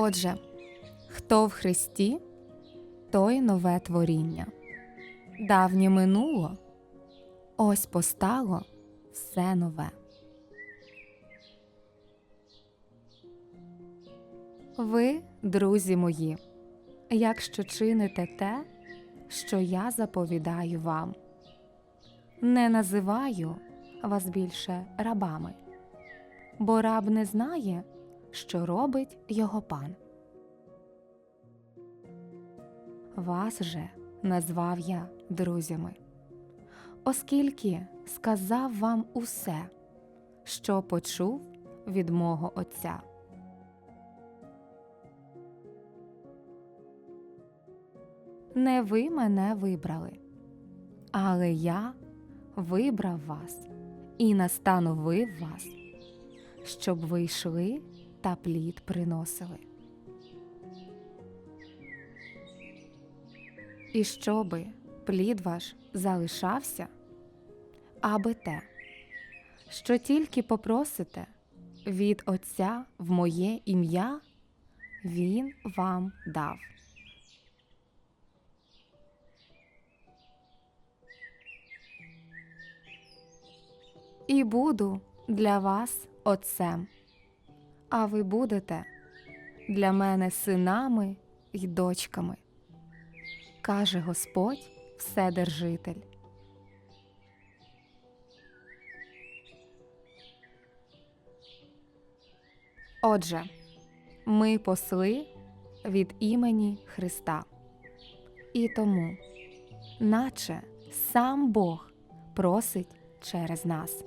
Отже, хто в Христі, той нове творіння. Давнє минуло, ось постало все нове. Ви, друзі мої, якщо чините те, що я заповідаю вам, не називаю вас більше рабами, бо раб не знає, що робить його пан. Вас же назвав я друзями, оскільки сказав вам усе, що почув від мого Отця. Не ви мене вибрали, але я вибрав вас і настановив вас, щоб ви йшли та плід приносили. І щоби плід ваш залишався, аби те, що тільки попросите від Отця в моє ім'я, Він вам дав. І буду для вас отцем, а ви будете для мене синами й дочками, каже Господь Вседержитель. Отже, ми посли від імені Христа. І тому, наче сам Бог просить через нас.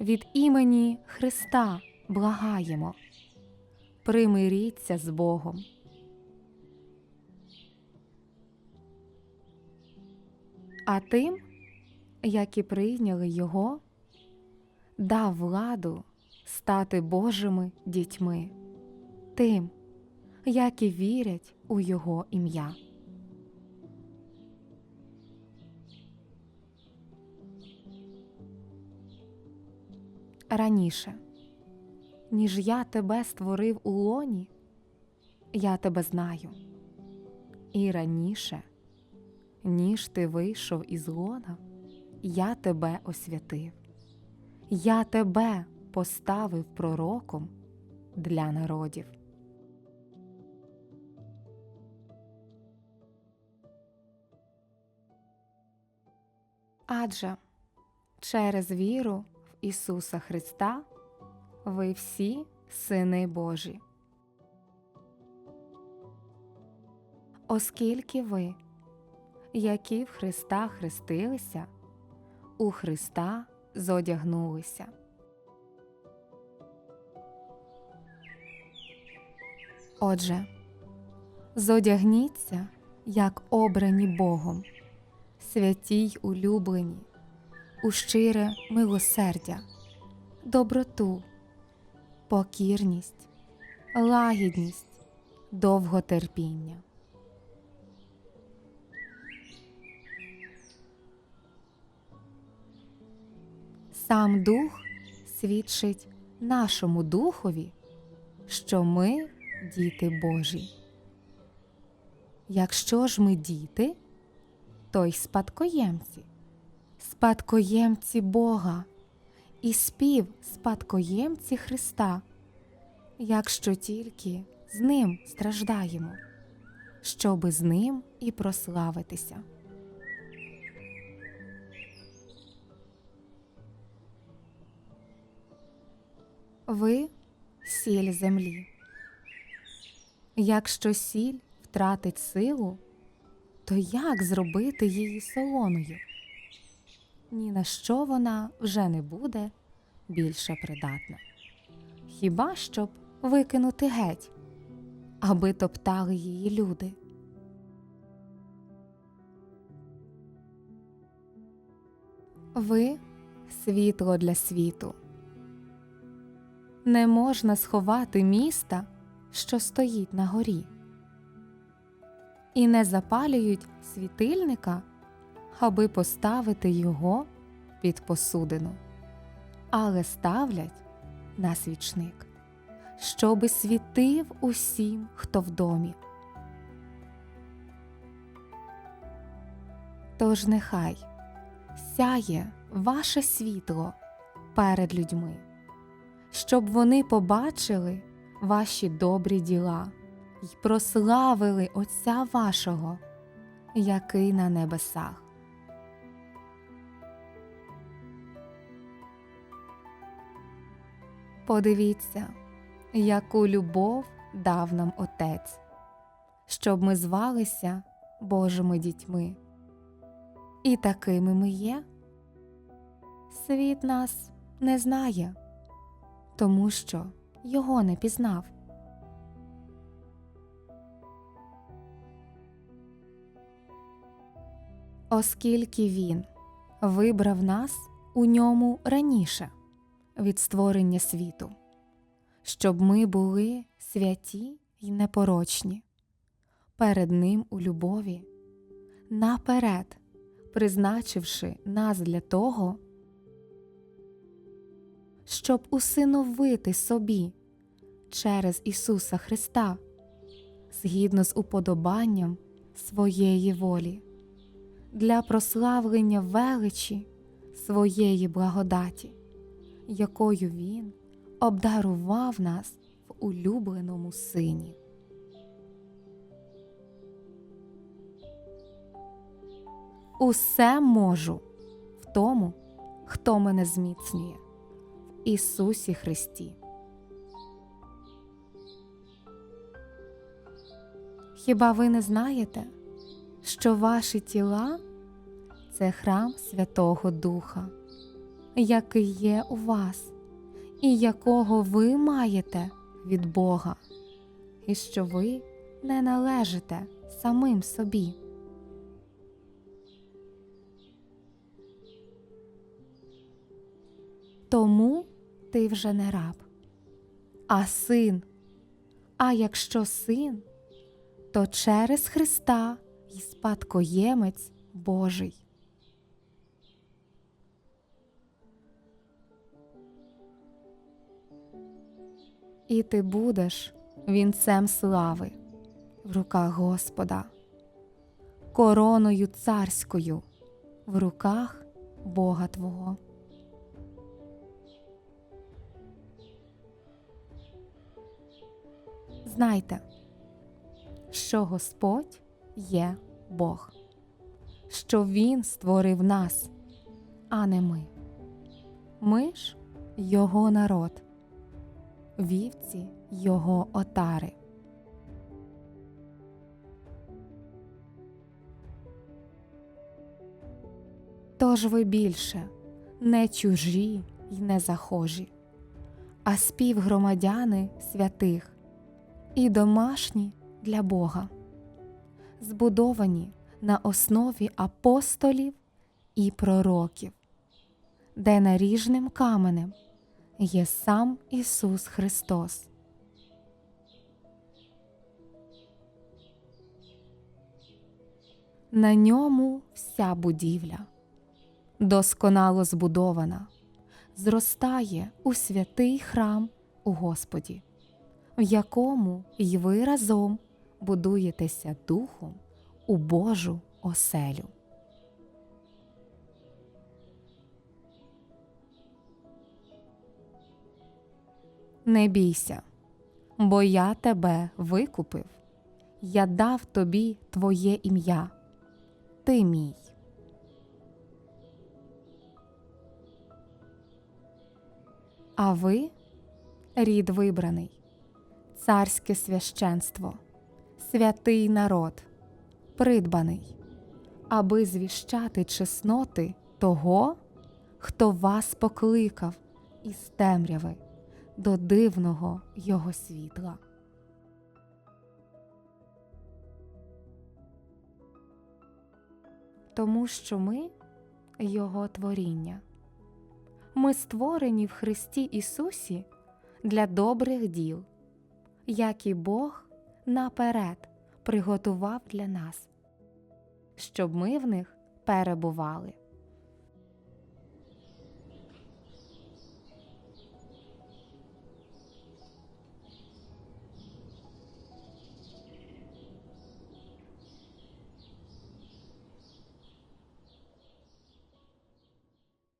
Від імені Христа благаємо, примиріться з Богом. А тим, які прийняли Його, дав владу стати Божими дітьми, тим, які вірять у Його ім'я. Раніше, ніж я тебе створив у лоні, я тебе знаю. І раніше, ніж ти вийшов із лона, я тебе освятив, я тебе поставив пророком для народів. Адже через віру Ісуса Христа, ви всі сини Божі. Оскільки ви, які в Христа хрестилися, у Христа зодягнулися. Отже, зодягніться, як обрані Богом, святі й улюблені у щире милосердя, доброту, покірність, лагідність, довготерпіння. Сам Дух свідчить нашому Духові, що ми діти Божі. Якщо ж ми діти, то й спадкоємці спадкоємці Бога і спів спадкоємці Христа, якщо тільки з Ним страждаємо, щоби з Ним і прославитися. Ви сіль землі. Якщо сіль втратить силу, то як зробити її солоною? Ні на що вона вже не буде більше придатна. Хіба щоб викинути геть, аби топтали її люди. Ви світло для світу. Не можна сховати міста, що стоїть на горі, і не запалюють світильника аби поставити його під посудину, але ставлять на свічник, щоби світив усім, хто в домі. Тож нехай сяє ваше світло перед людьми, щоб вони побачили ваші добрі діла й прославили Отця вашого, який на небесах. Подивіться, яку любов дав нам Отець, щоб ми звалися Божими дітьми. І такими ми є. Світ нас не знає, тому що його не пізнав. Оскільки він вибрав нас у ньому раніше від створення світу, щоб ми були святі й непорочні, перед ним у любові, наперед призначивши нас для того, щоб усиновити собі через Ісуса Христа згідно з уподобанням своєї волі, для прославлення величі своєї благодаті, якою Він обдарував нас в улюбленому Сині. Усе можу в тому, хто мене зміцнює в Ісусі Христі. Хіба ви не знаєте, що ваші тіла це храм Святого Духа, який є у вас, і якого ви маєте від Бога, і що ви не належите самим собі? Тому ти вже не раб, а син. А якщо син, то через Христа й спадкоємець Божий. І ти будеш вінцем слави в руках Господа, короною царською в руках Бога Твого. Знайте, що Господь є Бог, що Він створив нас, а не ми. Ми ж Його народ, вівці Його отари. Тож ви більше не чужі й не захожі, а співгромадяни святих і домашні для Бога, збудовані на основі апостолів і пророків, де наріжним каменем є сам Ісус Христос. На ньому вся будівля, досконало збудована, зростає у святий храм у Господі в якому й ви разом будуєтеся духом у Божу оселю. Не бійся, бо я тебе викупив, я дав тобі твоє ім'я, ти мій. А ви рід вибраний царське священство, святий народ, придбаний, аби звіщати чесноти того, хто вас покликав із темряви до дивного Його світла. Тому що ми Його творіння. Ми створені в Христі Ісусі для добрих діл як і Бог наперед приготував для нас, щоб ми в них перебували.